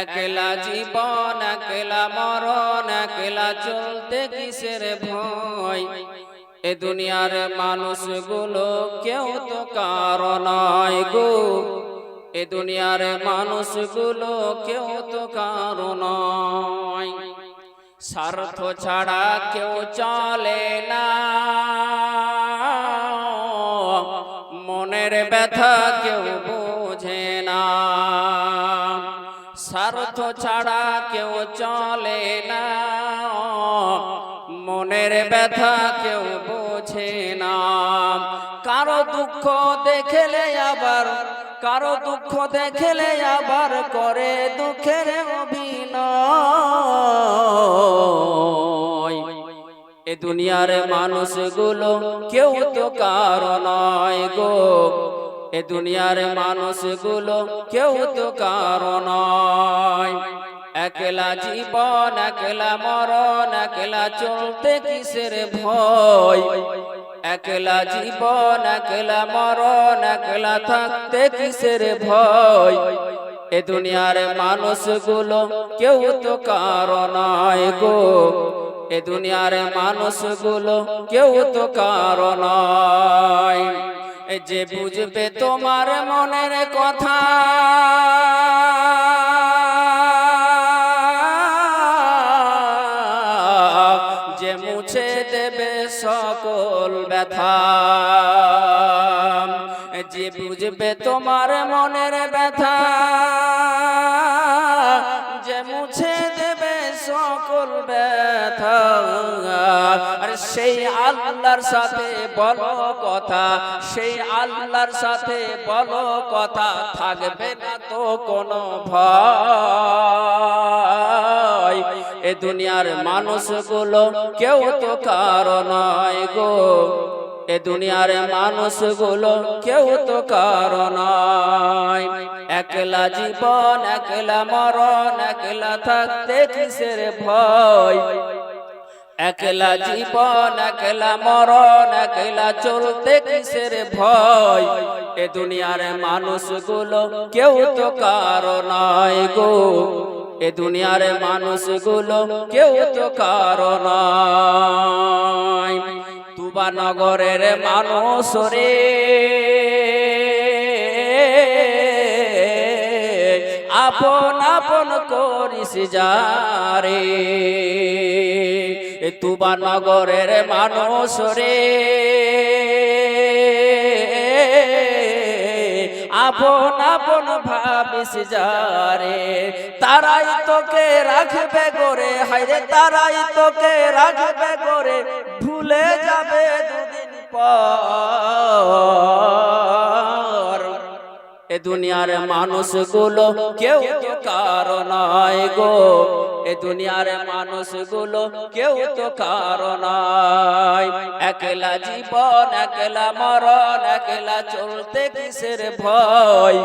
একলা জীবন, একলা মরণ, একলা চলতে কিসের ভয়? এ দুনিয়ার মানুষগুলো কেউ তো কারও নয় গো। এ দুনিয়ার মানুষগুলো কেউ তো কারও নয়। স্বার্থ ছাড়া কেউ চলে না। মনের ব্যথা কেউ বোঝে না। স্বার্থ ছাড়া কেউ চলে না। মনের ব্যথা কেউ বোঝে না। কারও দুঃখ দেখেলে আবার, কারও দুঃখ দেখেলে আবার করে দুঃখের অভিনয়। এ দুনিয়ার মানুষগুলো কেউ তো কারও নয় গো। এ দুনিয়ার মানুষগুলো কেউ তো কারও নয়। একলা জীবন, একলা মরণ, একলা চলতে কিসের ভয়? একলা জীবন, একলা মরণ, একলা থাকতে কিসের ভয়? এ দুনিয়ার মানুষগুলো কেউ তো কারও নয় গো। এ দুনিয়ার মানুষগুলো কেউ তো কারও নয়। এ যে বুঝবে তোমার মনের কথা। যে মুছে দেবে সকল ব্যথা। যে বুঝবে তোমার মনের ব্যথা। সেই আল্লাহর সাথে বলো কথা, সেই আল্লাহর সাথে বলো কথা, থাকবে না তো কোনো ভয়। এ দুনিয়ার মানুষগুলো কেউ তো কারও নয় গো। এ দুনিয়ার মানুষগুলো কেউ তো কারও নয়। একলা জীবন, একলা মরণ, একলা থাকতে কিসের ভয়? একলা জীবন একলা মরণ একলা চলতে কিসের ভয়? এ দুনিয়ার মানুষগুলো কেউ তো কারও নয় গো। এ দুনিয়ার মানুষগুলো কেউ তো কারও নয় তুবা নগরের মানুষ রে। আপন আপন করিস যারে তুবা নগরের মানুষ রে। আপন আপন ভাবিস যারে তারাই তোকে রাখবে গোরে হাইরে তারাই তোকে রাখবে গোরে। ভুলে যাবে দুদিন পর। এ দুনিয়ার মানুষগুলো কেউ তো কারও গো। এ দুনিয়ার মানুষগুলো কেউ তো কারও নয় একলা জীবন, একলা মরণ, একলা চলতে কিসের ভয়?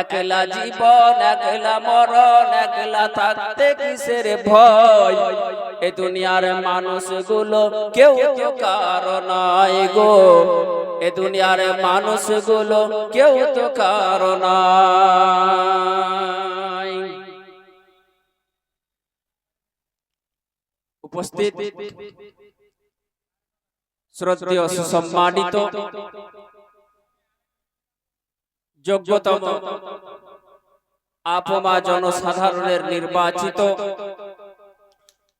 একলা জীবন, একলা মরণ, একলা থাকতে কিসের ভয়? এ দুনিয়ার মানুষগুলো কেউ তো কারও নয় গো। এ দুনিয়ার মানুষগুলো কেউ তো কারও উপস্থিত শ্রদ্ধেয় সুসম্মানিত যোগ্যতম আপমা জনসাধারণের নির্বাচিত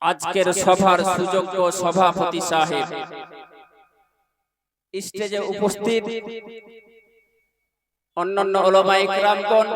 আজকের সভার সুযোগ্য সভাপতি সাহেব। স্টেজে উপস্থিত অন্যান্য ওলামা ইকরামগণ